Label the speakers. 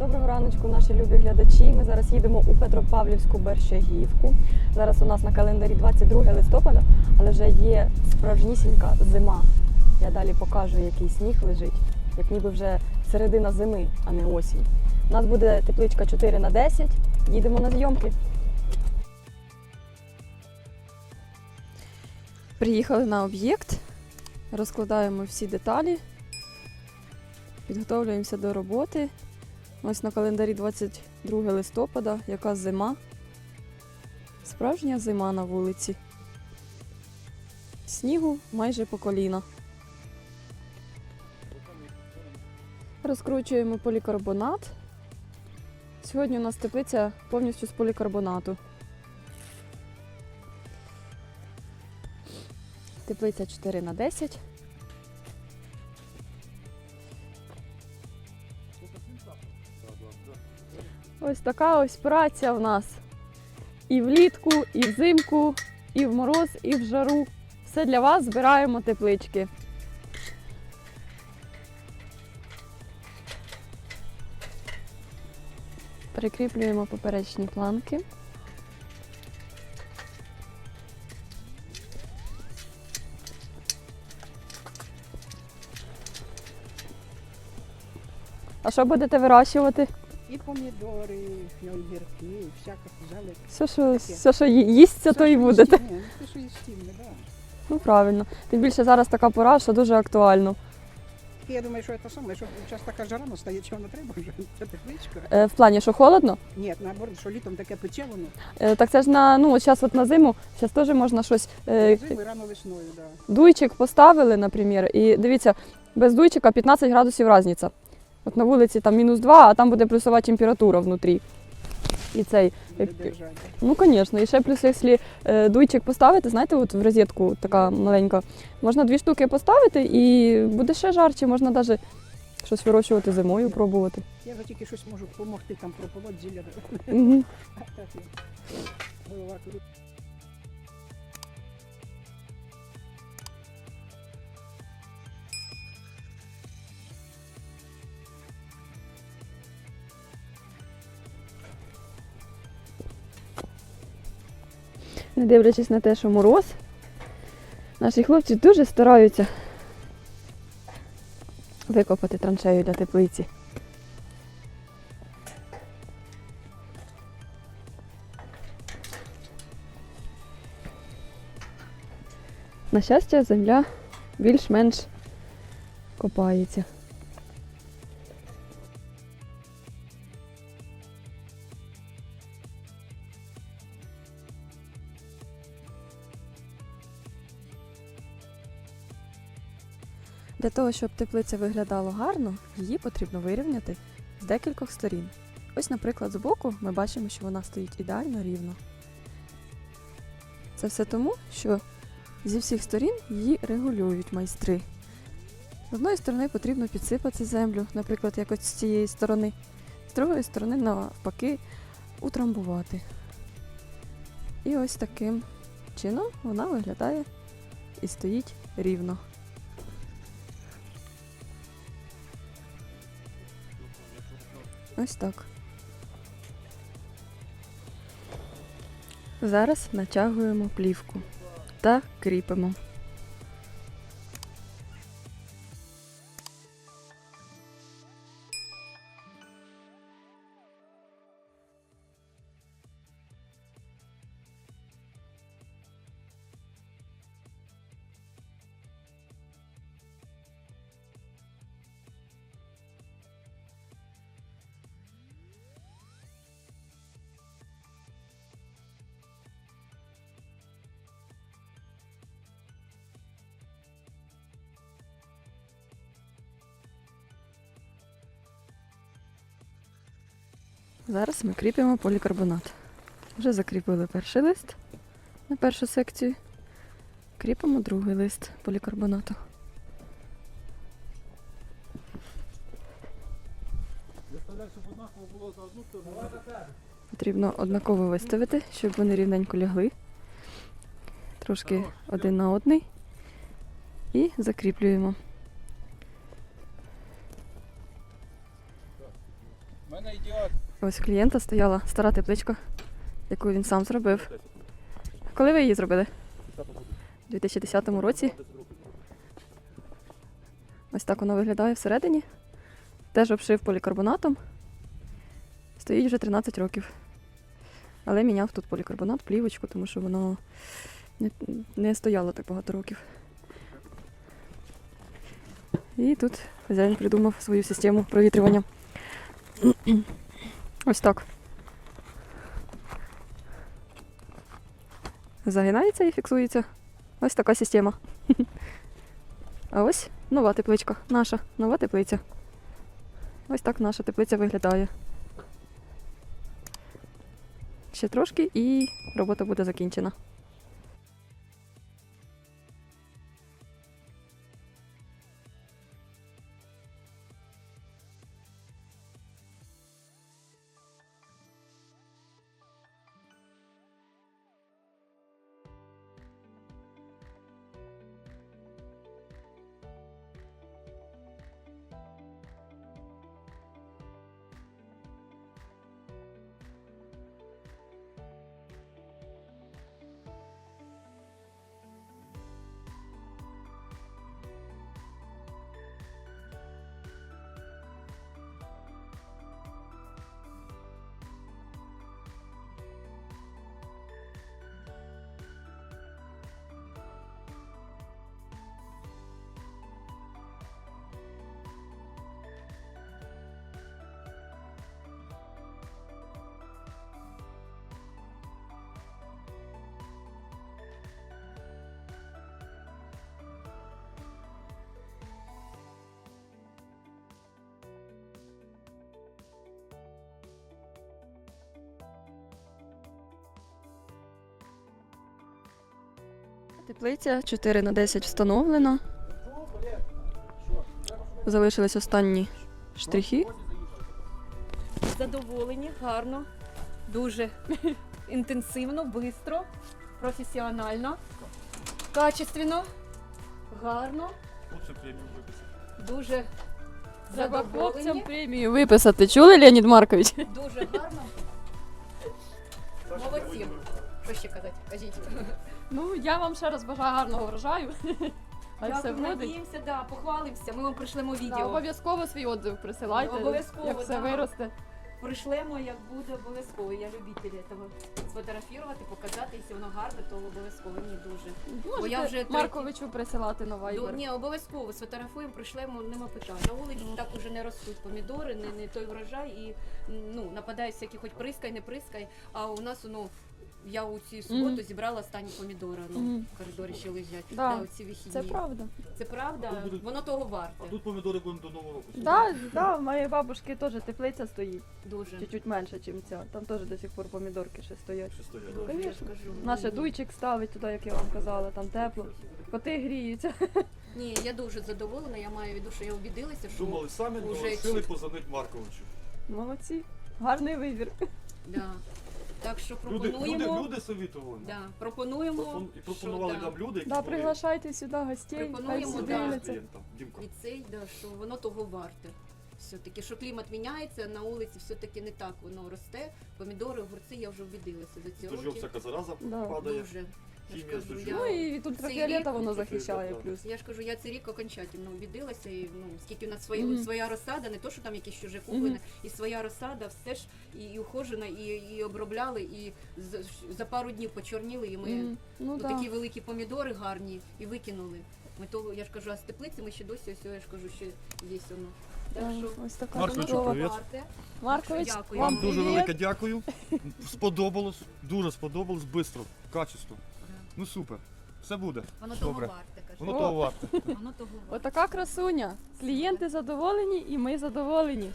Speaker 1: Доброго раночку, наші любі глядачі. Ми зараз їдемо у Петропавлівську Бершагівку. Зараз у нас на календарі 22 листопада, але вже є справжнісінька зима. Я далі покажу, який сніг лежить, як ніби вже середина зими, а не осінь. У нас буде тепличка 4 на 10. Їдемо на зйомки. Приїхали на об'єкт, розкладаємо всі деталі, підготовлюємося до роботи. Ось на календарі 22 листопада, яка зима. Справжня зима на вулиці. Снігу майже по коліна. Розкручуємо полікарбонат. Сьогодні у нас теплиця повністю з полікарбонату. Теплиця 4 на 10. Ось така ось праця в нас. І влітку, і взимку, і в мороз, і в жару. Все для вас збираємо теплички. Прикріплюємо поперечні планки. А що будете вирощувати?
Speaker 2: І помідори, і огірки, і всяке взяли.
Speaker 1: Все, що, все, що ї- їсться, то і будете.
Speaker 2: Ні, ну що їстівне, да.
Speaker 1: Ну правильно. Тим більше зараз така пора, що дуже актуально.
Speaker 2: І я думаю, що це саме, що зараз така жара настає, чого не треба вже. Це тепличка.
Speaker 1: Е, в плані, що холодно,
Speaker 2: Ні, наоборот, що літом таке пече воно.
Speaker 1: е, так це ж на ну от зараз от на зиму, зараз теж можна щось. Е,
Speaker 2: Зими рано весною, да.
Speaker 1: дуйчик поставили, наприклад, і дивіться, без дуйчика 15 градусів різниця. От на вулиці там мінус 2, а там буде плюсова температура внутрі. І цей, як- ну звісно, і ще плюс, якщо е, дуйчик поставити, знаєте, от в розетку така маленька, можна дві штуки поставити і буде ще жарче, можна навіть щось вирощувати зимою, пробувати.
Speaker 2: Я вже тільки щось можу допомогти там прополоть зілля. Голова
Speaker 1: Не дивлячись на те, що мороз, наші хлопці дуже стараються викопати траншею для теплиці. На щастя, земля більш-менш копається. Для того, щоб теплиця виглядала гарно, її потрібно вирівняти з декількох сторін. Ось, наприклад, збоку ми бачимо, що вона стоїть ідеально рівно. Це все тому, що зі всіх сторін її регулюють майстри. З одної сторони потрібно підсипати землю, наприклад, як ось з цієї сторони, з другої сторони, навпаки, утрамбувати. І ось таким чином вона виглядає і стоїть рівно. Ось так. Зараз натягуємо плівку та кріпимо. Зараз ми кріпимо полікарбонат. Вже закріпили перший лист на першу секцію. Кріпимо другий лист полікарбонату. Потрібно однаково виставити, щоб вони рівненько лягли. Трошки один на одний. І закріплюємо.
Speaker 3: У мене
Speaker 1: Ось у клієнта стояла стара тепличка, яку він сам зробив. Коли ви її зробили? У 2010 році. Ось так воно виглядає всередині. Теж обшив полікарбонатом. Стоїть вже 13 років. Але міняв тут полікарбонат, плівочку, тому що воно не, не стояло так багато років. І тут хазяїн придумав свою систему провітрювання. Ось так. Загинається і фіксується. Ось така система. А ось нова тепличка. Наша нова теплиця. Ось так наша теплиця виглядає. Ще трошки і робота буде закінчена. Теплиця 4 на 10 встановлена. Залишились останні штрихи.
Speaker 3: Задоволені, гарно, дуже інтенсивно, швидко, професіонально, качественно, гарно, дуже задоволені,
Speaker 1: премію виписати. Чули, Леонід Маркович?
Speaker 3: дуже гарно. Молодці. Що ще казати? Кажіть.
Speaker 1: Ну, я вам ще раз бажаю гарного врожаю. Хай все
Speaker 3: Дякую,
Speaker 1: вродить.
Speaker 3: надіємося, да, похвалимося. Ми вам пришлемо
Speaker 1: Да,
Speaker 3: відео.
Speaker 1: обов'язково свій отзив присилайте,
Speaker 3: Обов'язково,
Speaker 1: як все
Speaker 3: да.
Speaker 1: виросте.
Speaker 3: Пришлемо, як буде обов'язково. Я любитель цього сфотографувати, показати. Якщо воно гарне, то обов'язково. Ні, дуже.
Speaker 1: Можете
Speaker 3: я вже
Speaker 1: Марковичу присилати на
Speaker 3: До,
Speaker 1: Viber.
Speaker 3: ні, обов'язково сфотографуємо, пришлемо, нема питань. На вулиці так уже не ростуть помідори, не, не той врожай і ну, нападають всякі хоч прискай, не прискай. А у нас ну, я у цю суботу
Speaker 1: Мгм.
Speaker 3: зібрала останні помідори, ну,
Speaker 1: Мгм.
Speaker 3: в коридорі ще лежать.
Speaker 1: Да,
Speaker 3: оці вихідні.
Speaker 1: Це правда.
Speaker 3: Це правда,
Speaker 4: тут будуть-
Speaker 3: воно того варте.
Speaker 4: А тут помідори будуть до нового року.
Speaker 1: Да, да, в моєї бабушки теж теплиця стоїть.
Speaker 3: Дуже.
Speaker 1: Чуть-чуть менше, ніж ця. Там теж до сих пор помідорки ще стоять.
Speaker 4: Ще стоять.
Speaker 3: Дуже, я ж кажу.
Speaker 1: Наше дуйчик ставить туди, як я вам казала, там тепло. Коти гріються.
Speaker 3: Ні, я дуже задоволена, я маю в виду, що я убідилася, що
Speaker 4: Думали самі, але
Speaker 3: Уже
Speaker 4: вирішили
Speaker 3: чи-
Speaker 4: позвонити Марковичу.
Speaker 1: Молодці. Гарний вибір.
Speaker 3: да. Так що
Speaker 4: Люди, люди,
Speaker 3: пропонуємо.
Speaker 4: люди совітували.
Speaker 3: Да, пропонуємо,
Speaker 4: Пропон- І пропонували
Speaker 3: що, да.
Speaker 4: нам люди, які
Speaker 1: Да,
Speaker 4: були
Speaker 1: приглашайте сюди гостей, хай
Speaker 3: Пропонуємо,
Speaker 1: всі
Speaker 3: да.
Speaker 1: дивляться.
Speaker 4: клієнтам. Дімка.
Speaker 3: І цей, да, що воно того варте. Все-таки, що клімат міняється, на вулиці все-таки не так воно росте. Помідори, огурці, я вже вбідилася до цього.
Speaker 4: Дождем всяка зараза
Speaker 1: Да.
Speaker 4: падає.
Speaker 3: Дуже. Я ж
Speaker 4: Хімія з
Speaker 3: кажу,
Speaker 4: дождем.
Speaker 1: Ну і від ультрафіолета воно захищає плюс.
Speaker 3: я ж кажу, я цей рік окончательно обідилася, і ну, скільки у нас свої,
Speaker 1: Мгм.
Speaker 3: своя розсада, не то, що там якісь чуже куплене, і своя розсада, все ж і, і ухожена, і, і обробляли, і за, за пару днів почорніли, і ми
Speaker 1: Мгм. Ну
Speaker 3: ну,
Speaker 1: так.
Speaker 3: такі великі помідори гарні і викинули. Ми того, я ж кажу, а з теплиці ми ще досі, ось я ж кажу, ще є воно. Так що
Speaker 1: Ось така чудова.
Speaker 4: привіт.
Speaker 3: варте.
Speaker 1: Маркович,
Speaker 3: Дякую.
Speaker 1: вам
Speaker 4: Вам дуже
Speaker 1: привіт.
Speaker 4: велике дякую. Сподобалось, дуже сподобалось, швидко, качество. Ну супер. Все буде.
Speaker 3: Воно того
Speaker 4: Добре.
Speaker 3: варте, кажу.
Speaker 4: Воно того варте.
Speaker 3: Воно того варте.
Speaker 1: Отака красуня. Клієнти задоволені і ми задоволені.